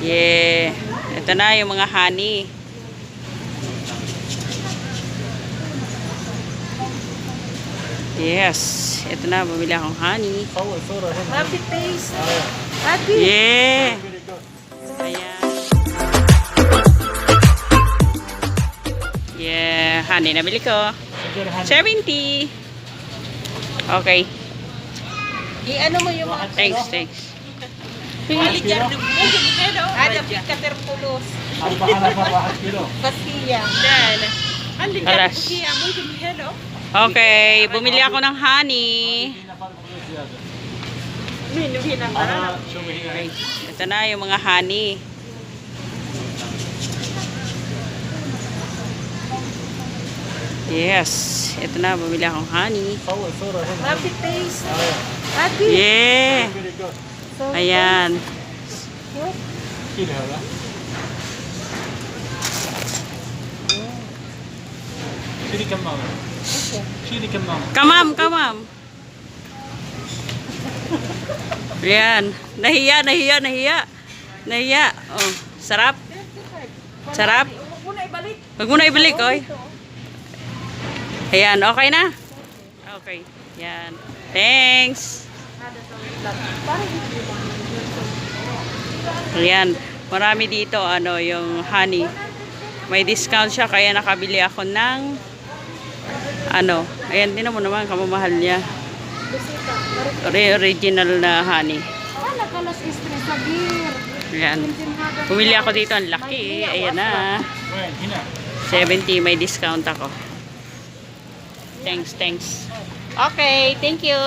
Yeah. Ito na yung mga honey. Yes. Ito na, bumili akong honey. Happy taste. Happy. Yeah. Ayan. Yeah, honey nabili ko. 70. Okay. I-ano mo yung mga Thanks, thanks. Ada pikaterpulos. Pastilla. Alas. Okay, bumili ako ng honey. Ito na yung mga honey. Yes, ito na, bumili akong honey. Happy taste. Happy. Yeah! Ayan. Kamam, kamam. Ayan. Nahiya, nahiya, nahiya. Nahiya. Oh, sarap. Sarap. Huwag mo na ibalik. Huwag mo na ibalik, oy. Ayan, okay na? Okay. Yan. Thanks. Ayan. Marami dito, ano, yung honey. May discount siya, kaya nakabili ako ng, ano, ayan, din mo naman, kamamahal niya. Ori- Original na honey. Ayan. Bumili ako dito, ang laki eh. Ayan na. 70, may discount ako. Thanks, thanks. Okay, thank you.